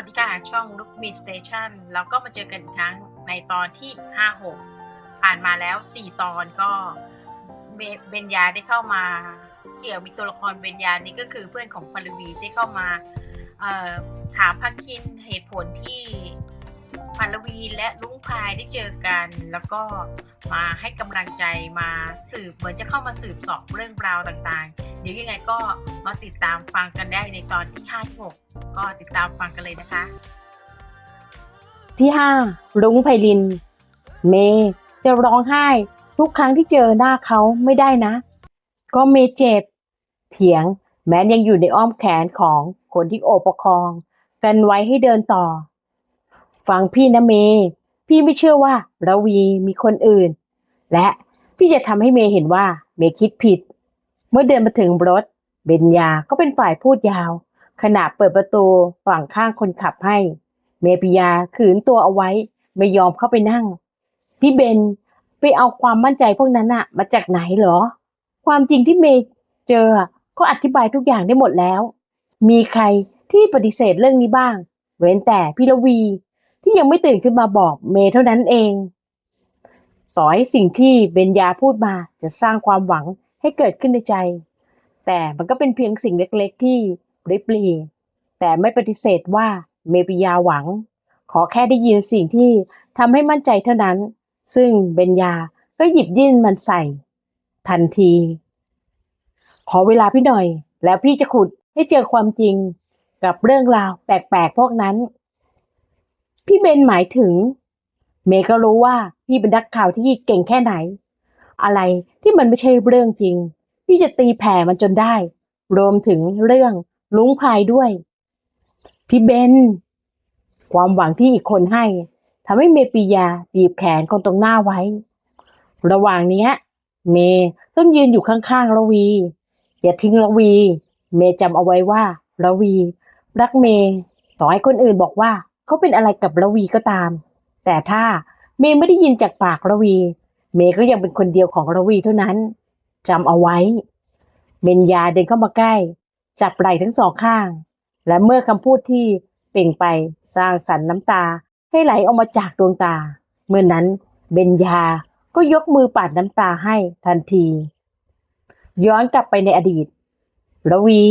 วัสดีค่ะช่อง Look Me Station แล้วก็มาเจอกันอีกครั้งในตอนที่ 56 ผ่านมาแล้ว 4 ตอนก็เบเบญญาได้เข้ามาเกี่ยวมีตัวละครเบญญานี่ก็คือเพื่อนของพลวีได้เข้ามาถามพักคินเหตุผลที่พลวีและลุงพายได้เจอกัน แล้วก็มาให้กำลังใจมาสืบเหมือนจะเข้ามาสืบสอบเรื่องราวต่างๆ ดี๋ยวยังไงก็มาติดตามฟังกันได้ในตอนที่56ก็ติดตามฟังกันเลยนะคะ ที่ห้ารุ้งไพลิน เมจะร้องไห้ทุกครั้งที่เจอหน้าเขาไม่ได้นะ ก็เมเจ็บ เถียงแม้ยังอยู่ในอ้อมแขนของคนที่โอบประคอง กันไว้ให้เดินต่อ ฟังพี่นะเม พี่ไม่เชื่อว่าระวีมีคนอื่น และพี่จะทำให้เมเห็นว่าเมคิดผิด เมื่อเดินมาถึงรถ เบญญาก็เป็นฝ่ายพูดยาว ขณะเปิดประตูฝั่งข้างคนขับให้ เมปิยาขืนตัวเอาไว้ไม่ยอมเข้าไปนั่ง พี่เบนไปเอาความมั่นใจพวกนั้นอะมาจากไหนเหรอ ความจริงที่เมเจอก็อธิบายทุกอย่างได้หมดแล้ว มีใครที่ปฏิเสธเรื่องนี้บ้าง เว้นแต่พี่ลวีที่ยังไม่ตื่นขึ้นมาบอกเมเท่านั้นเอง ต่อให้สิ่งที่เบญญาพูดมาจะสร้างความหวัง ให้เกิดขึ้นในใจ แต่มันก็เป็นเพียงสิ่งเล็กๆ ที่ริบหรีแต่ไม่ปฏิเสธว่าเมปิยาหวัง ขอแค่ได้ยินสิ่งที่ทำให้มั่นใจเท่านั้น ซึ่งเบญญาก็หยิบยื่นมันใส่ ทันที ขอเวลาพี่หน่อย แล้วพี่จะขุดให้เจอความจริงกับเรื่องราวแปลกๆพวกนั้น พี่เบนหมายถึง เมย์ก็รู้ว่าพี่เป็นนักข่าวที่เก่งแค่ไหน อะไรที่มันไม่ใช่เรื่องจริงพี่จะตีแผ่มันจนได้ รวมถึงเรื่องลุงพายด้วย พี่เบน ความหวังที่อีกคนให้ทำให้เมปิยาบีบแขนคนตรงหน้าไว้ ระหว่างเนี้ย เมต้องยืนอยู่ข้างๆระวี อย่าทิ้งระวี เมจำเอาไว้ว่าระวี รักเมต่อให้คนอื่นบอกว่า เขาเป็นอะไรกับระวีก็ตาม แต่ถ้าเมไม่ได้ยินจากปากระวี เมย์ก็ยังเป็นคนเดียวของระวีเท่านั้นจำเอาไว้เบญญาเดินเข้ามาใกล้ จับไหล่ทั้งสองข้าง และเมื่อคำพูดที่เปล่งไปสร้างสรรน้ำตาให้ไหลออกมาจากดวงตา เมื่อนั้นเบญญาก็ยกมือปาดน้ำตาให้ทันที ย้อนกลับไปในอดีต ระวี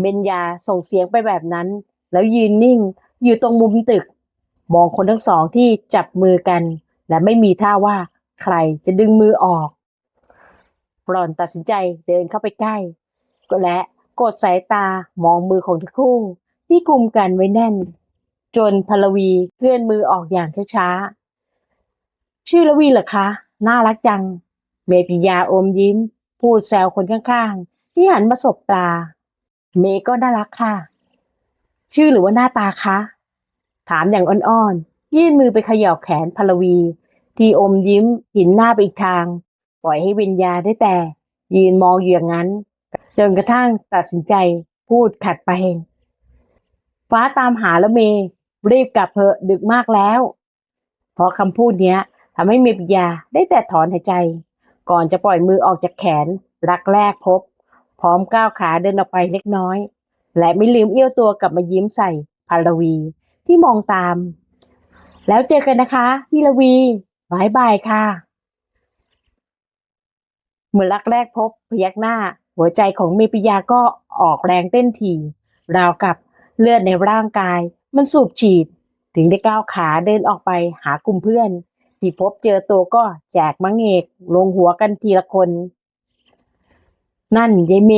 เบญญาส่งเสียงไปแบบนั้น แล้วยืนนิ่งอยู่ตรงมุมตึก มองคนทั้งสองที่จับมือกัน และไม่มีท่าว่า ใครจะดึงมือออกปลอนตัดสินใจเดินเข้าไปใกล้ก็และกดสายตามองมือของทั้งคู่ ที่กุมกันไว้แน่น จนพลวีเคลื่อนมือออกอย่างช้าๆ ชื่อละวีเหรอคะ น่ารักจัง เมปิยาอมยิ้ม พูดแซวคนข้างๆ ที่หันมาสบตา เมก็น่ารักค่ะ ชื่อหรือว่าหน้าตาคะ ถามอย่างอ่อนๆ ยื่นมือไปเขย่าแขนพลวี ที่อมยิ้มหินหน้าไปอีกทาง ปล่อยให้วิญญาได้แต่ ยืนมองอยู่อย่างนั้น จนกระทั่งตัดสินใจพูดขัดไป ฟ้าตามหาแล้วเมรีบกลับเพอะดึกมากแล้ว เพราะคำพูดเนี้ยทำให้เมปิยาได้แต่ถอนหายใจ ก่อนจะปล่อยมือออกจากแขน รักแรกพบ พร้อมก้าวขาเดินออกไปเล็กน้อย และไม่ลืมเอี้ยวตัวกลับมายิ้มใส่พาลวีที่มองตาม แล้วเจอกันนะคะพี่ลวี บายบายค่ะเมื่อรักแรกพบพยักหน้า หัวใจของเมปิยาก็ออกแรงเต้นถี่ราวกับเลือดในร่างกาย มันสูบฉีด ถึงได้ก้าวขาเดินออกไปหากลุ่มเพื่อน ที่พบเจอตัวก็แจกมังเอกลงหัวกันทีละคน นั่นยายเม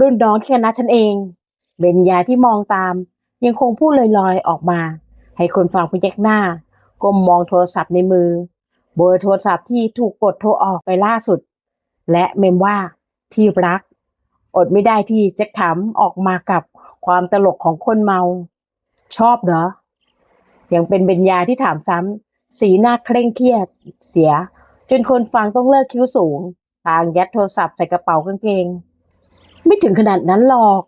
รุ่นน้องที่คณะฉันเองเบญญาที่มองตาม ยังคงพูดลอยๆออกมา ให้คนฟังพยักหน้าก้มมองโทรศัพท์ในมือ เบอร์โทรศัพท์ที่ถูกกดโทรออกไปล่าสุด และเมมว่าที่รัก อดไม่ได้ที่จะขำออกมากับความตลกของคนเมา ชอบเหรอ ยังเป็นเบญญาที่ถามซ้ำสีหน้าเคร่งเครียดเสีย จนคนฟังต้องเลิกคิ้วสูงทางยัดโทรศัพท์ใส่กระเป๋ากางเกง ไม่ถึงขนาดนั้นหรอก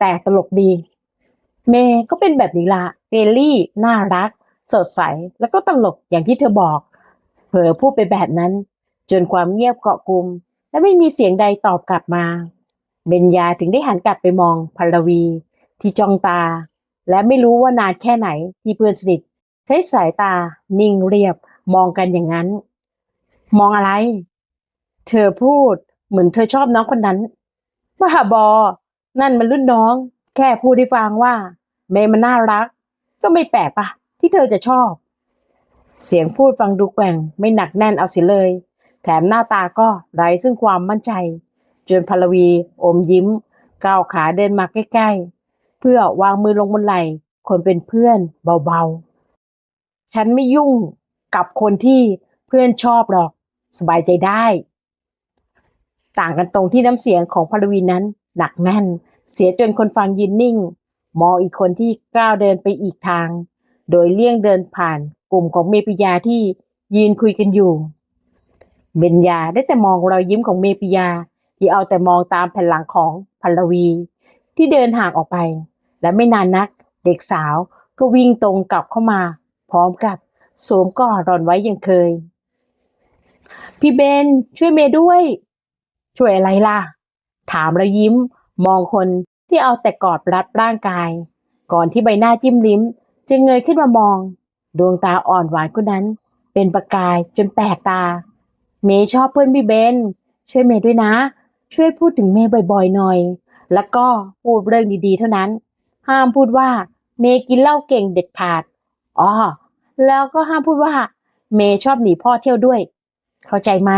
แต่ตลกดี เมย์ก็เป็นแบบนี้ละเฟรนลี่ น่ารัก สดใส แล้วก็ตลกอย่างที่เธอบอก เผลอพูดไปแบบนั้น จนความเงียบเกาะกลุ่มและไม่มีเสียงใดตอบกลับมาเบญญาถึงได้หันกลับไปมองพลวี ที่จ้องตา และไม่รู้ว่านานแค่ไหนที่เพื่อนสนิทใช้สายตา นิ่งเรียบ มองกันอย่างนั้น มองอะไร เธอพูดเหมือนเธอชอบน้องคนนั้นบ้าบอ นั่นมันรุ่นน้อง แค่พูดให้ฟังว่า เมย์มันน่ารัก ก็ไม่แปลกปะที่เธอจะชอบ เสียงพูดฟังดูแกว่งไม่หนักแน่นเอาเสียเลย แถมหน้าตาก็ไร้ซึ่งความมั่นใจจนพลวีอมยิ้ม ก้าวขาเดินมาใกล้ๆ เพื่อวางมือลงบนไหล่คนเป็นเพื่อนเบาๆ ฉันไม่ยุ่งกับคนที่เพื่อนชอบหรอก สบายใจได้ ต่างกันตรงที่น้ำเสียงของพลวีนั้นหนักแน่น เสียจนคนฟังยืนนิ่ง มองอีกคนที่ก้าวเดินไปอีกทาง โดยเลี่ยงเดินผ่าน กลุ่มของเมปิยาที่ยืนคุยกันอยู่เบญญาได้แต่มองรอยยิ้มของเมปิยา ที่เอาแต่มองตามแผ่นหลังของพลวี ที่เดินห่างออกไป และไม่นานนัก เด็กสาวก็วิ่งตรงกลับเข้ามา พร้อมกับสวมกอดรอนไว้อย่างเคย พี่เบนช่วยเมด้วย ช่วยอะไรล่ะ ถามแล้วยิ้มมองคนที่เอาแต่กอดรัดร่างกาย ก่อนที่ใบหน้าจิ้มลิ้มจะเงยขึ้นมามอง ดวงตาอ่อนหวานคนนั้น เป็นประกายจนแปลกตา เมย์ชอบเพื่อนพี่เบน ช่วยเมย์ด้วยนะ ช่วยพูดถึงเมย์บ่อยๆหน่อย แล้วก็พูดเรื่องดีๆ เท่านั้น ห้ามพูดว่าเมย์กินเหล้าเก่งเด็ดขาดอ๋อแล้วก็ห้ามพูดว่า เมย์ชอบหนีพ่อเที่ยวด้วย เข้าใจไหม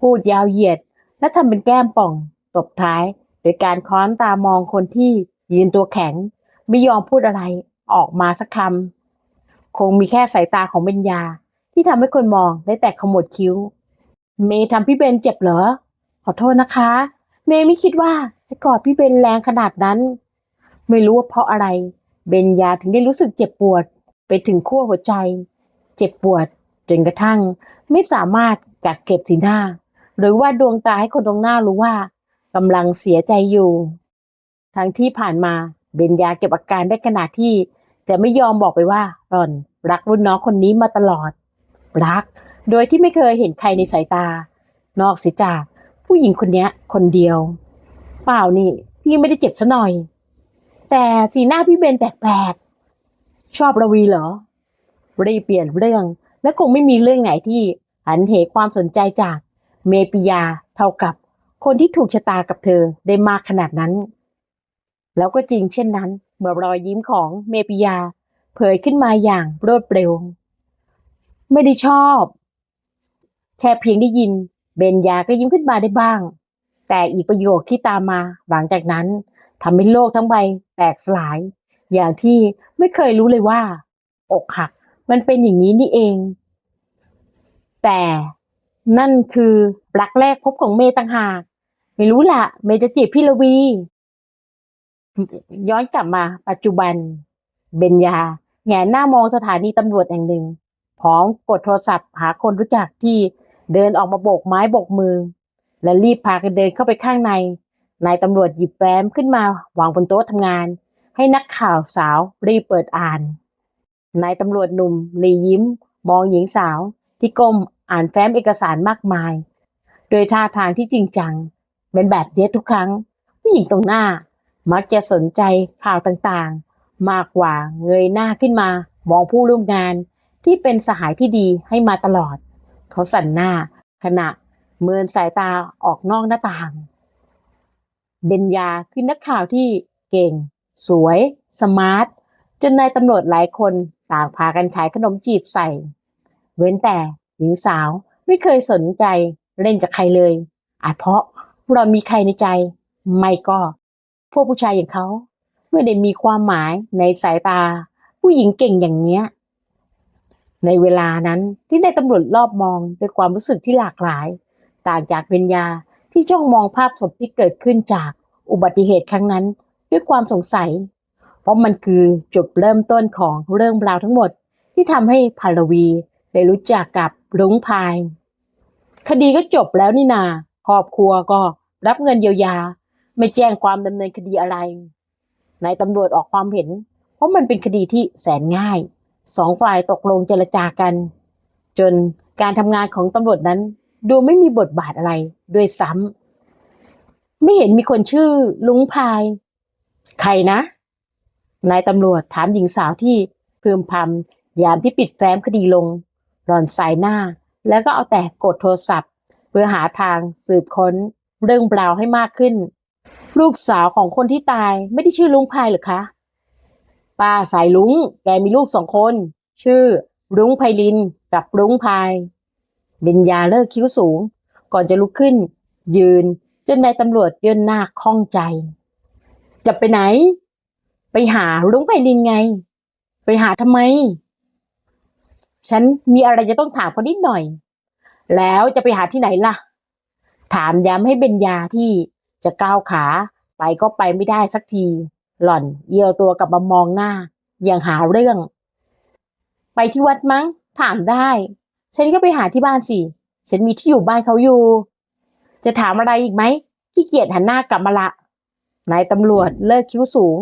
พูดยาวเหยียดและทำเป็นแก้มป่อง ตบท้าย โดยการค้อนตามองคนที่ยืนตัวแข็ง ไม่ยอมพูดอะไรออกมาสักคำ คงมีแค่สายตาของเบญญา ที่ทำให้คนมองได้แต่ขมวดคิ้ว เมย์ทำพี่เบนเจ็บเหรอ ขอโทษนะคะ เมย์ไม่คิดว่าจะกอดพี่เบนแรงขนาดนั้น ไม่รู้ว่าเพราะอะไร เบญญาถึงได้รู้สึกเจ็บปวด ไปถึงขั้วหัวใจ เจ็บปวดจนกระทั่ง ไม่สามารถกักเก็บสีหน้า หรือว่าดวงตาให้คนตรงหน้ารู้ว่ากำลังเสียใจอยู่ ทั้งที่ผ่านมาเบญญาเก็บอาการได้ขนาดที่ จะไม่ยอมบอกไปว่าหล่อนรักรุ่นน้องคนนี้มาตลอด รัก โดยที่ไม่เคยเห็นใครในสายตา นอกเสียจากผู้หญิงคนนี้คนเดียว เปล่านี่ พี่ไม่ได้เจ็บซะหน่อย แต่สีหน้าพี่เบนแปลกๆ ชอบระวีเหรอ รีเปลี่ยนเรื่อง และคงไม่มีเรื่องไหนที่หันเหความสนใจจากเมปิยาเท่ากับคนที่ถูกชะตากับเธอได้มากขนาดนั้น แล้วก็จริงเช่นนั้น เมื่อรอยยิ้มของเมปิยา เผยขึ้นมาอย่างรวดเร็ว ไม่ได้ชอบ แค่เพียงได้ยิน เบญญาก็ยิ้มขึ้นมาได้บ้าง แต่อีกประโยคที่ตามมาหลังจากนั้นทำให้โลกทั้งใบแตกสลาย อย่างที่ไม่เคยรู้เลยว่า อกหักมันเป็นอย่างนี้นี่เอง แต่นั่นคือรักแรกพบของเมย์ต่างหาก ไม่รู้ละเมย์จะจีบพี่ละวี ย้อนกลับมาปัจจุบันเบญญาแหงหน้ามองสถานีตำรวจแห่งหนึ่งพร้อมกดโทรศัพท์หาคนรู้จักที่เดินออกมาโบกไม้โบกมือ และรีบพากันเดินเข้าไปข้างใน นายตำรวจหยิบแฟ้มขึ้นมาวางบนโต๊ะทำงาน ให้นักข่าวสาวรีบเปิดอ่าน นายตำรวจหนุ่มหลียิ้ม มองหญิงสาวที่ก้มอ่านแฟ้มเอกสารมากมาย โดยท่าทางที่จริงจัง เป็นแบบเนี้ยทุกครั้งผู้หญิงตรงหน้า มักจะสนใจข่าวต่างๆ มากกว่าเงยหน้าขึ้นมา มองผู้ร่วมงานที่เป็นสหายที่ดีให้มาตลอด เขาสั่นหน้า ขณะเมินสายตาออกนอกหน้าต่าง เบญญาคือนักข่าวที่เก่ง สวย สมาร์ท จนนายตำรวจหลายคนต่างพากันขายขนมจีบใส่ เว้นแต่หญิงสาวไม่เคยสนใจเล่นกับใครเลย อาจเพราะหล่อนมีใครในใจ ไม่ก็ พวกผู้ชายอย่างเขาไม่ได้มีความหมายในสายตา ผู้หญิงเก่งอย่างเนี้ย ในเวลานั้นที่นายตำรวจรอบมองด้วยความรู้สึกที่หลากหลาย ต่างจากเบญญาที่จ้องมองภาพศพที่เกิดขึ้นจากอุบัติเหตุครั้งนั้นด้วยความสงสัย เพราะมันคือจุดเริ่มต้นของเรื่องราวทั้งหมด ที่ทำให้พาลวีได้รู้จักกับรุ้งพาย คดีก็จบแล้วนี่นาครอบครัวก็รับเงินเยียวยา ไม่แจ้งความดำเนินคดีอะไรนายตำรวจออกความเห็น เพราะมันเป็นคดีที่แสนง่ายสองฝ่ายตกลงเจรจากัน จนการทำงานของตำรวจนั้น ดูไม่มีบทบาทอะไรด้วยซ้ำไม่เห็นมีคนชื่อลุงพาย ใครนะนายตำรวจถามหญิงสาวที่พึมพำยามที่ปิดแฟ้มคดีลงหลอนสายหน้า แล้วก็เอาแต่กดโทรศัพท์ เพื่อหาทางสืบค้นเรื่องราวให้มากขึ้น ลูกสาวของคนที่ตายไม่ได้ชื่อลุงพายหรือคะ ป้าสายลุง แกมีลูกสองคน ชื่อรุ้งไพลินกับรุ้งพายเบญญาเลิกคิ้วสูง ก่อนจะลุกขึ้น ยืนจนนายตำรวจย่นหน้าข้องใจ จะไปไหน ไปหารุ้งไพลินไง ไปหาทำไม ฉันมีอะไรจะต้องถามคนนิดหน่อย แล้วจะไปหาที่ไหนล่ะ ถามย้ำให้เบญญาที่ จะก้าวขาไปก็ไปไม่ได้สักที หล่อนเอียวตัวกลับมามองหน้า อย่างหาเรื่อง ไปที่วัดมั้ง ถามได้ ฉันก็ไปหาที่บ้านสิ ฉันมีที่อยู่บ้านเขาอยู่ จะถามอะไรอีกไหมขี้เกียจหันหน้ากลับมาละ นายตำรวจเลิกคิ้วสูง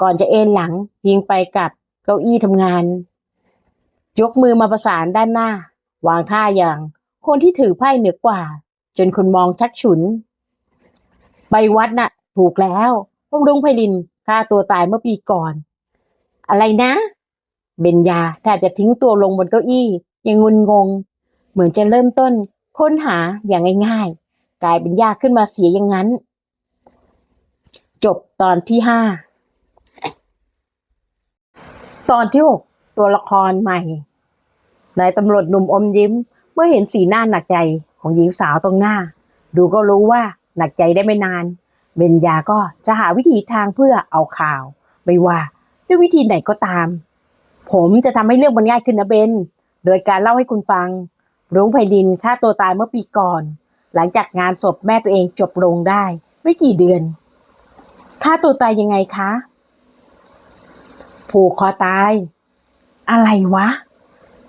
ก่อนจะเอนหลังยิงไปกับเก้าอี้ทำงาน ยกมือมาประสานด้านหน้า วางท่าอย่าง คนที่ถือไพ่เหนือกว่า จนคนมองชักฉุน ไปวัดน่ะ ถูกแล้วรุงไพลินฆ่าตัวตายเมื่อปีก่อน อะไรนะ เบญญาแทบจะทิ้งตัวลงบนเก้าอี้ ยังงุนงง เหมือนจะเริ่มต้น ค้นหาอย่างง่ายๆ กลายเป็นยากขึ้นมาเสียอย่างนั้น จบตอนที่ห้าตอนที่หกตัวละครใหม่นายตำรวจหนุ่มอมยิ้ม เมื่อเห็นสีหน้าหนักใจของหญิงสาวตรงหน้า ดูก็รู้ว่า หนักใจได้ไม่นานเบญญาก็จะหาวิธีทางเพื่อเอาข่าว ไม่ว่าด้วยวิธีไหนก็ตาม ผมจะทำให้เรื่องมันง่ายขึ้นนะเบนโดยการเล่าให้คุณฟัง รุ้งไพดินฆ่าตัวตายเมื่อปีก่อน หลังจากงานศพแม่ตัวเองจบลงได้ ไม่กี่เดือนฆ่าตัวตายยังไงคะ ผูกคอตาย อะไรวะ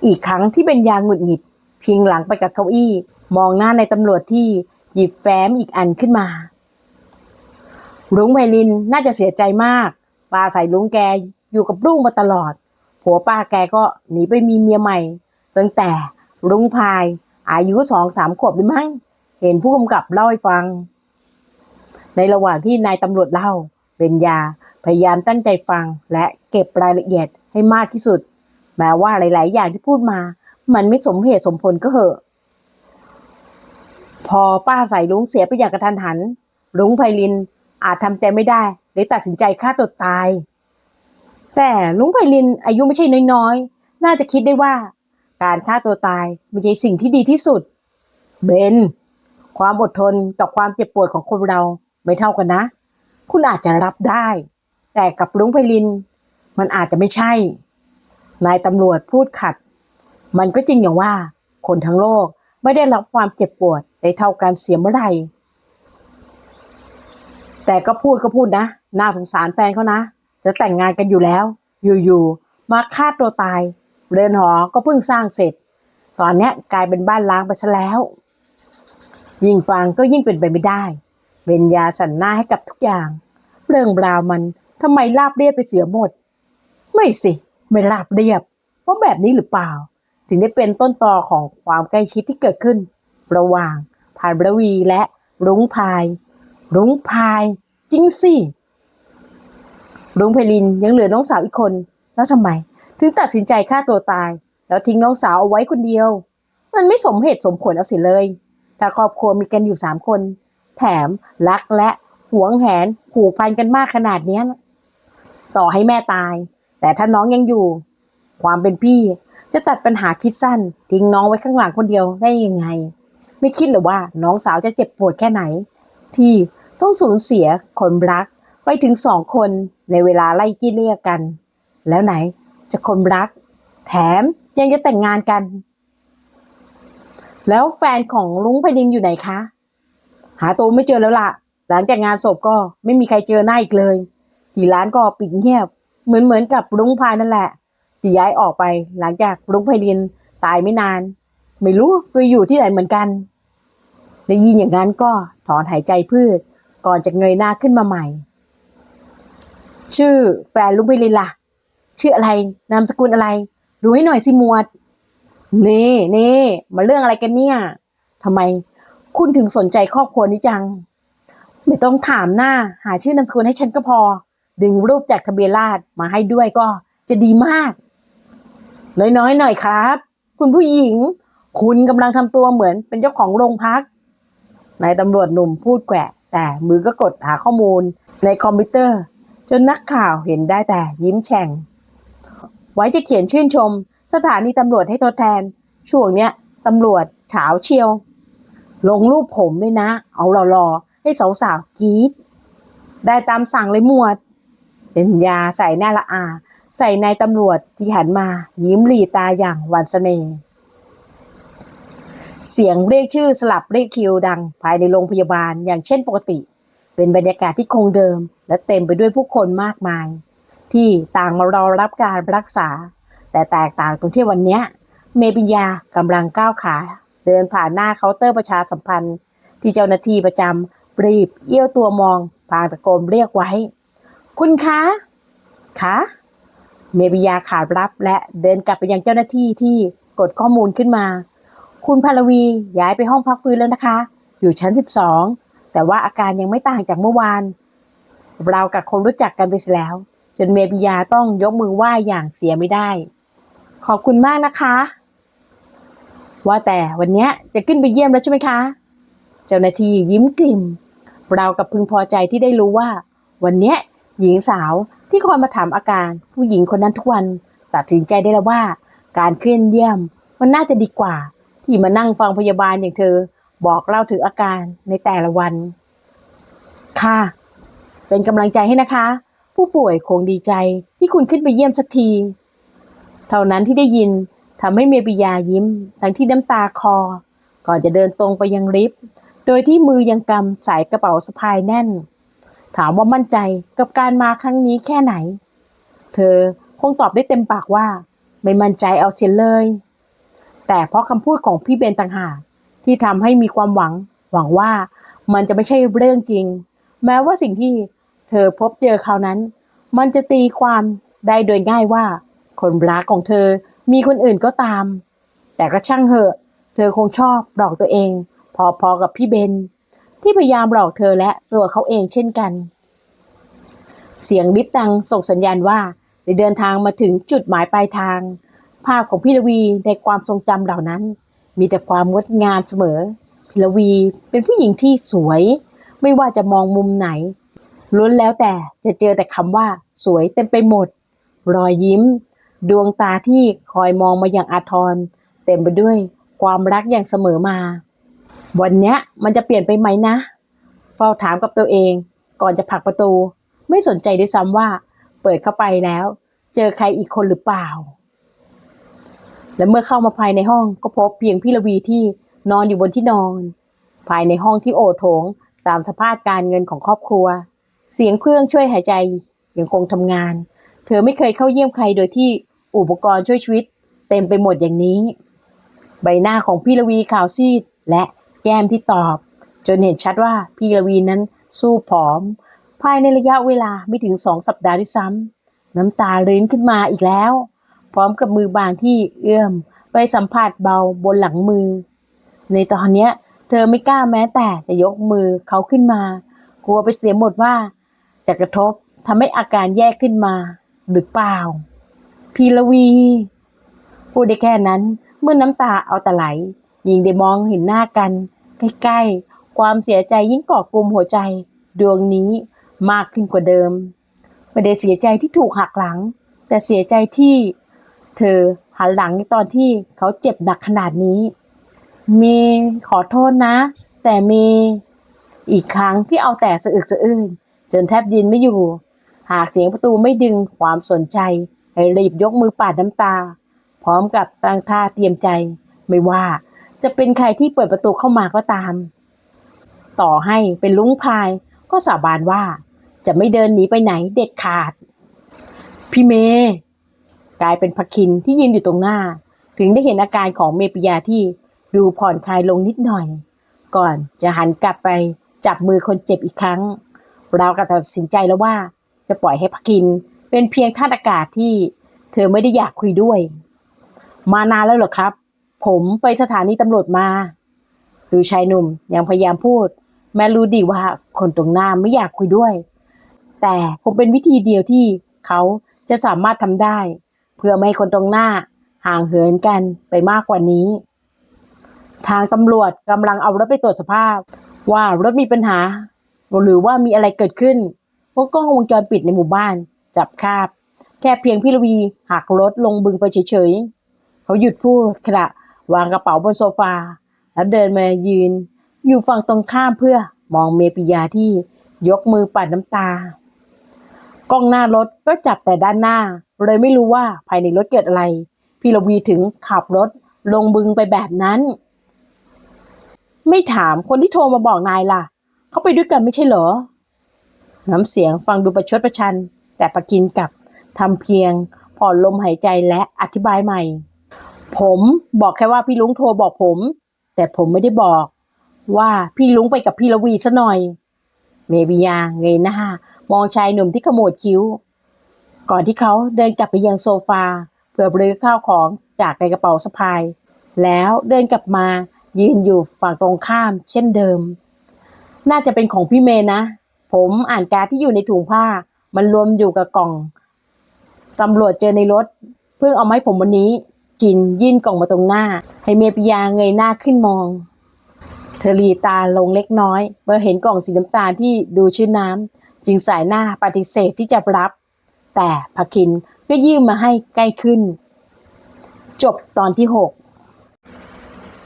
อีกครั้งที่เป็นยาหงุดหงิด พิงหลังไปกับเก้าอี้ มองหน้าในตำรวจที่ หยิบแฟ้มอีกอันขึ้นมาลุงไพลินน่าจะเสียใจมากป้าใส่ลุงแกอยู่กับลุงมาตลอด ผัวป้าแกก็หนีไปมีเมียใหม่ ตั้งแต่ลุงพาย อายุสองสามขวบหรือมั้ง เห็นผู้กำกับเล่าให้ฟัง ในระหว่างที่นายตำรวจเล่าเบญญาพยายามตั้งใจฟังและเก็บรายละเอียดให้มากที่สุด แม้ว่าหลาย ๆ อย่างที่พูดมา มันไม่สมเหตุสมผลก็เหอะ พอป้าใส่ลุงเสียไปอย่างกระทันหัน ลุงไพลินอาจทำใจไม่ได้เลยตัดสินใจฆ่าตัวตาย แต่ลุงไพลินอายุไม่ใช่น้อยๆ น่าจะคิดได้ว่า การฆ่าตัวตายไม่ใช่สิ่งที่ดีที่สุด เบน ความอดทนกับความเจ็บปวดของคนเราไม่เท่ากันนะ คุณอาจจะรับได้ แต่กับลุงไพลิน มันอาจจะไม่ใช่ นายตำรวจพูดขัด มันก็จริงอย่างว่าคนทั้งโลก ไม่ได้รับความเจ็บปวดได้เท่ากันเสียเมื่อไหร่แต่ก็พูดก็พูดนะน่าสงสารแฟนเขานะ จะแต่งงานกันอยู่แล้ว อยู่ๆมาฆ่าตัวตาย เรือนหอก็เพิ่งสร้างเสร็จ ตอนนี้กลายเป็นบ้านล้างไปซะแล้ว ยิ่งฟังก็ยิ่งเป็นไปไม่ได้เบญญาสันหน้าให้กับทุกอย่าง เรื่องราวมันทำไมลาบเรียบไปเสียหมด ไม่สิ ไม่ราบเรียบ เพราะแบบนี้หรือเปล่า ถึงได้เป็นต้นตอของความใกล้ชิดที่เกิดขึ้น ระหว่างพานระวีและรุ้งพาย รุ้งพายจริงสิรุ้งไพลินยังเหลือน้องสาวอีกคน แล้วทำไม ถึงตัดสินใจฆ่าตัวตาย แล้วทิ้งน้องสาวเอาไว้คนเดียว มันไม่สมเหตุสมผลเอาสิเลย ถ้าครอบครัวมีกันอยู่สามคน แถมรักและหวงแหนผูกพันกันมากขนาดนี้ต่อให้แม่ตาย แต่ถ้าน้องยังอยู่ ความเป็นพี่ จะตัดปัญหาคิดสั้นทิ้งน้องไว้ข้างหลังคนเดียวได้ยังไง ไม่คิดหรือว่าน้องสาวจะเจ็บปวดแค่ไหน ที่ต้องสูญเสียคนรักไปถึงสองคนในเวลาไล่กี้เรียกกัน แล้วไหนจะคนรัก แถมยังจะแต่งงานกัน แล้วแฟนของลุงไพดินอยู่ไหนคะ หาตัวไม่เจอแล้วล่ะ หลังจากงานศพก็ไม่มีใครเจอหน้าอีกเลย ที่ร้านก็ปิดเงียบ เหมือนเหมือนกับลุงพายนั่นแหละ ที่ย้ายออกไป หลังจากลุงไพลินตายไม่นาน ไม่รู้ไปอยู่ที่ไหนเหมือนกัน ได้ยินอย่างนั้นก็ถอนหายใจพืช ก่อนจะเงยหน้าขึ้นมาใหม่ ชื่อแฟนลุงไพลินล่ะ ชื่ออะไร นามสกุลอะไร รู้ให้หน่อยสิมวด นี่นี่มาเรื่องอะไรกันเนี่ยทำไมคุณถึงสนใจครอบครัวนี้จัง ไม่ต้องถามหน้า หาชื่อนามสกุลให้ฉันก็พอ ดึงรูปจากทะเบียนราษมาให้ด้วยก็จะดีมาก น้อยๆหน่อยครับ คุณผู้หญิง คุณกำลังทำตัวเหมือนเป็นเจ้าของโรงพักนายตำรวจหนุ่มพูดแกะ แต่มือก็กดหาข้อมูลในคอมพิวเตอร์ จนนักข่าวเห็นได้แต่ยิ้มแฉ่ง ไว้จะเขียนชื่นชม สถานีตำรวจให้ทดแทน ช่วงเนี้ยตำรวจเฉาเชียว ลงรูปผมด้วยนะ เอาหล่อๆให้สาวๆกรี๊ดได้ตามสั่งเลยหมวดเป็นยาใส่หน้าละอา ใส่นายตำรวจที่หันมายิ้มหลีตาอย่างหวานเสน่ห์เสียงเรียกชื่อสลับเรียกคิวดังภายในโรงพยาบาลอย่างเช่นปกติ เป็นบรรยากาศที่คงเดิม และเต็มไปด้วยผู้คนมากมาย ที่ต่างมารอรับการรักษา แต่แตกต่างตรงที่วันนี้เมปิญญากำลังก้าวขา เดินผ่านหน้าเคาน์เตอร์ประชาสัมพันธ์ ที่เจ้าหน้าที่ประจำรีบเอี้ยวตัวมองพางตะโกนเรียกไว้ คุณคะคะ เมปิยาขาดรับ และเดินกลับไปยังเจ้าหน้าที่ที่กดข้อมูลขึ้นมา คุณพลวีย้ายไปห้องพักฟื้นแล้วนะคะ อยู่ชั้น 12 แต่ว่าอาการยังไม่ต่างจากเมื่อวาน เรากับคนรู้จักกันไปเสียแล้ว จนเมปิยาต้องยกมือไหว้อย่างเสียไม่ได้ ขอบคุณมากนะคะ ว่าแต่วันนี้จะขึ้นไปเยี่ยมแล้วใช่ไหมคะ เจ้าหน้าที่ยิ้มกลิ่มเรากับพึงพอใจที่ได้รู้ว่า วันนี้หญิงสาว ที่คอยมาถามอาการผู้หญิงคนนั้นทุกวันตัดสินใจได้แล้วว่า การขึ้นเยี่ยม มันน่าจะดีกว่า ที่มานั่งฟังพยาบาลอย่างเธอ บอกเล่าถึงอาการในแต่ละวัน ค่ะ เป็นกำลังใจให้นะคะ ผู้ป่วยคงดีใจที่คุณขึ้นไปเยี่ยมสักที เท่านั้นที่ได้ยินทำให้เมปิยายิ้ม ทั้งที่น้ำตาคอ ก่อนจะเดินตรงไปยังลิฟต์โดยที่มือยังกำสายกระเป๋าสะพายแน่น ถามว่ามั่นใจกับการมาครั้งนี้แค่ไหน เธอคงตอบได้เต็มปากว่า ไม่มั่นใจเอาเสียเลย แต่เพราะคำพูดของพี่เบนต่างหากที่ทำให้มีความหวัง หวังว่ามันจะไม่ใช่เรื่องจริง แม้ว่าสิ่งที่เธอพบเจอคราวนั้น มันจะตีความได้โดยง่ายว่า คนรักของเธอมีคนอื่นก็ตาม แต่ก็ช่างเหอะ เธอคงชอบหลอกตัวเอง พอๆกับพี่เบน ที่พยายามหลอกเธอและตัวเขาเองเช่นกัน เสียงลิฟต์ดังส่งสัญญาณว่าได้เดินทางมาถึงจุดหมายปลายทาง ภาพของพี่ลวีในความทรงจำเหล่านั้น มีแต่ความงดงามเสมอพี่ลวีเป็นผู้หญิงที่สวย ไม่ว่าจะมองมุมไหนล้วนแล้วแต่จะเจอแต่คำว่า สวยเต็มไปหมด รอยยิ้ม ดวงตาที่คอยมองมาอย่างอาทรเต็มไปด้วยความรักอย่างเสมอมา วันเนี้ยมันจะเปลี่ยนไปไหมนะเฝ้าถามกับตัวเอง ก่อนจะผลักประตู ไม่สนใจด้วยซ้ำว่า เปิดเข้าไปแล้ว เจอใครอีกคนหรือเปล่า และเมื่อเข้ามาภายในห้องก็พบเพียงพี่ละวีที่นอนอยู่บนที่นอน ภายในห้องที่โอโถงตามสภาพการเงินของครอบครัว เสียงเครื่องช่วยหายใจยังคงทำงาน เธอไม่เคยเข้าเยี่ยมใครโดยที่อุปกรณ์ช่วยชีวิต เต็มไปหมดอย่างนี้ ใบหน้าของพี่ละวีขาวซีดและ แก้มที่ตอบ จนเห็นชัดว่าพี่ละวีนั้นสู้ผอม ภายในระยะเวลาไม่ถึงสองสัปดาห์ด้วยซ้ำน้ำตาเลื้นขึ้นมาอีกแล้ว พร้อมกับมือบางที่เอื้อมไปสัมผัสเบาบนหลังมือ ในตอนเนี้ย เธอไม่กล้าแม้แต่จะยกมือเขาขึ้นมา กลัวไปเสียหมดว่าจะกระทบทำให้อาการแย่ขึ้นมาหรือเปล่า พีละวีพูดได้แค่นั้นเมื่อน้ำตาเอาแต่ไหลยิ่งได้มองเห็นหน้ากัน ใกล้ๆ ความเสียใจยิ่งก่อกลุ่มหัวใจดวงนี้มากขึ้นกว่าเดิม ไม่ได้เสียใจที่ถูกหักหลัง แต่เสียใจที่เธอหันหลังในตอนที่เขาเจ็บหนักขนาดนี้ เมย์ขอโทษนะ แต่เมย์อีกครั้งที่เอาแต่สะอึกสะอื้นจนแทบยินไม่อยู่ หากเสียงประตูไม่ดึงความสนใจ ให้รีบยกมือปาดน้ำตา พร้อมกับตั้งท่าเตรียมใจ ไม่ว่า จะเป็นใครที่เปิดประตูเข้ามาก็ตาม ต่อให้เป็นลุงพายก็สาบานว่า จะไม่เดินหนีไปไหนเด็ดขาด พี่เมย์กลายเป็นพักคินที่ยืนอยู่ตรงหน้า ถึงได้เห็นอาการของเมปิยาที่ดูผ่อนคลายลงนิดหน่อย ก่อนจะหันกลับไปจับมือคนเจ็บอีกครั้ง เราก็ตัดสินใจแล้วว่าจะปล่อยให้พคินเป็นเพียงท่าอากาศที่เธอไม่ได้อยากคุยด้วย มานานแล้วเหรอครับ ผมไปสถานีตำรวจมา ดูชายหนุ่มยังพยายามพูด แม้รู้ดีว่าคนตรงหน้าไม่อยากคุยด้วย แต่คงเป็นวิธีเดียวที่เขาจะสามารถทำได้ เพื่อไม่ให้คนตรงหน้าห่างเหินกันไปมากกว่านี้ ทางตำรวจกำลังเอารถไปตรวจสภาพ ว่ารถมีปัญหา หรือว่ามีอะไรเกิดขึ้นพราะกล้องวงจรปิดในหมู่บ้าน จับคาบ แค่เพียงพี่ระวีหักรถลงบึงไปเฉยๆ เขาหยุดพูดขณะ วางกระเป๋าบนโซฟา แล้วเดินมายืน อยู่ฝั่งตรงข้ามเพื่อมองเมปิยาที่ยกมือปัดน้ำตา กล้องหน้ารถก็จับแต่ด้านหน้า เลยไม่รู้ว่าภายในรถเกิดอะไร พี่ระวีถึงขับรถลงบึงไปแบบนั้น ไม่ถามคนที่โทรมาบอกนายล่ะ เขาไปด้วยกันไม่ใช่เหรอ น้ำเสียงฟังดูประชดประชัน แต่ปากินกลับทำเพียงผ่อนลมหายใจและอธิบายใหม่ ผมบอกแค่ว่าพี่ลุงโทรบอกผม แต่ผมไม่ได้บอก ว่าพี่ลุงไปกับพี่ละวีซะหน่อย เมบิยาเงยหน้ามองชายหนุ่มที่ขมวดคิ้ว ก่อนที่เขาเดินกลับไปยังโซฟาเพื่อรื้อข้าวของจากในกระเป๋าสะพาย แล้วเดินกลับมายืนอยู่ฝั่งตรงข้าม เช่นเดิม น่าจะเป็นของพี่เมย์นะ ผมอ่านการ์ดที่อยู่ในถุงผ้า มันรวมอยู่กับกล่องตำรวจเจอในรถ เพิ่งเอามาให้ผมวันนี้ กินยื่นกล่องมาตรงหน้า ให้เมปิยาเงยหน้าขึ้นมอง เธอหลีตาลงเล็กน้อยเมื่อเห็นกล่องสีน้ำตาลที่ดูชื่อน้ำจึงสายหน้าปฏิเสธที่จะรับ แต่พาคินก็ยื่นมาให้ใกล้ขึ้น จบตอนที่หก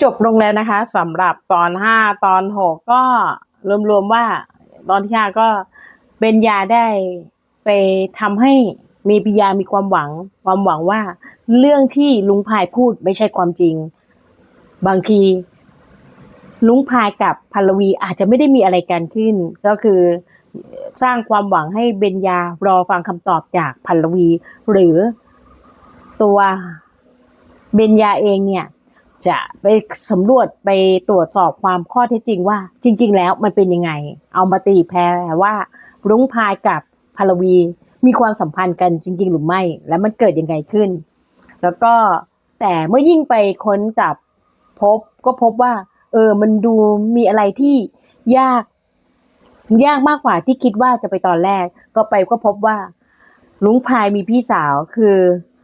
จบลงแล้วนะคะสำหรับตอนห้าตอนหกก็รวมๆว่าตอนที่ห้าก็เบนยาได้ไปทำให้ เมปิยามีความหวัง ความหวังว่า เรื่องที่ลุงพายพูดไม่ใช่ความจริง บางที ลุงพายกับพลวีอาจจะไม่ได้มีอะไรกันขึ้น ก็คือสร้างความหวังให้เบญญารอฟังคำตอบจากพลวี หรือตัวเบญญาเองเนี่ย จะไปสำรวจไปตรวจสอบความข้อเท็จจริงว่า จริง ๆ แล้วมันเป็นยังไง เอามาตีแพรว่าลุงพายกับพลวี มีความสัมพันธ์กันจริง ๆ หรือไม่ และมันเกิดยังไงขึ้น แล้วก็แต่เมื่อยิ่งไปค้นกับพบก็พบว่า เออ มันดูมีอะไรที่ยาก ยากมากกว่าที่คิดว่าจะไปตอนแรก ก็ไปก็พบว่า ลุงพายมีพี่สาวคือ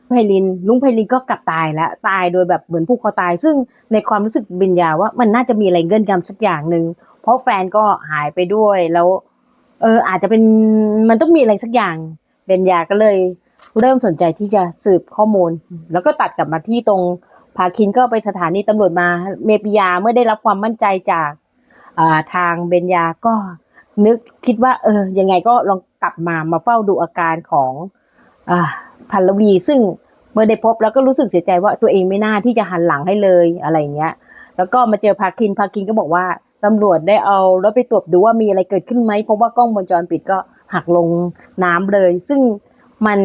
ไพลิน ลุงไพลินก็กลับตายแล้ว ตายโดยแบบเหมือนผูกคอตาย ซึ่งในความรู้สึกบิญญาว่ามันน่าจะมีอะไรเงื่อนงำสักอย่างหนึ่งเพราะแฟนก็หายไปด้วยแล้ว เออ อาจจะเป็นมันต้องมีอะไรสักอย่าง เบญญาก็เลยเริ่มสนใจที่จะสืบข้อมูล แล้วก็ตัดกลับมาที่ตรงพาคินก็ไปสถานีตำรวจมาเมปิยาเมื่อได้รับความมั่นใจจากาทางเบญญาก็นึกคิดว่า เออยังไงก็ลองกลับมามาเฝ้าดูอาการของอพันลวี ซึ่งเมื่อได้พบแล้วก็รู้สึกเสียใจว่าตัวเองไม่น่าที่จะหันหลังให้เลยอะไรเงี้ย แล้วก็มาเจอพาคินพาคินก็บอกว่าตำรวจได้เอารถไปตรวจดูว่ามีอะไรเกิดขึ้นไหมเพราะว่ากล้องวงจรปิดก็ หักลงน้ำเลย ซึ่งมัน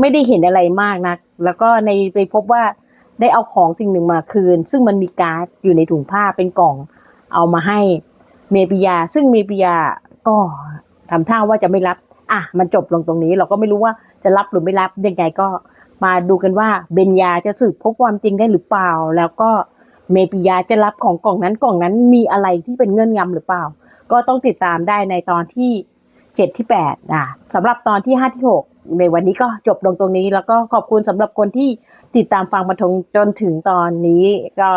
ไม่ได้เห็นอะไรมากนัก แล้วก็ในไปพบว่าได้เอาของสิ่งหนึ่งมาคืน ซึ่งมันมีการ์ดอยู่ในถุงผ้าเป็นกล่องเอามาให้เมปิยา ซึ่งเมปิยาก็ทำท่าว่าจะไม่รับ อะ มันจบลงตรงนี้ เราก็ไม่รู้ว่าจะรับหรือไม่รับยังไงก็มาดูกันว่าเบญญาจะสืบพบความจริงได้หรือเปล่า แล้วก็เมปิยาจะรับของกล่องนั้นกล่องนั้นมีอะไรที่เป็นเงื่อนงำหรือเปล่า ก็ต้องติดตามได้ในตอนที่ เจ็ดที่แปดอะสำหรับตอนที่ห้าที่หกในวันนี้ก็จบลงตรงนี้ แล้วก็ขอบคุณสำหรับคนที่ติดตามฟังมาทงจนถึงตอนนี้ ก็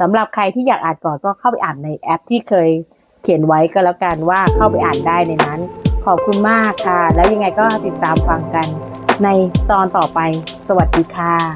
สำหรับใครที่อยากอ่านก่อนก็เข้าไปอ่านในแอปที่เคยเขียนไว้ก็แล้วกันว่าเข้าไปอ่านได้ในนั้น ขอบคุณมากค่ะ แล้วยังไงก็ติดตามฟังกันในตอนต่อไป สวัสดีค่ะ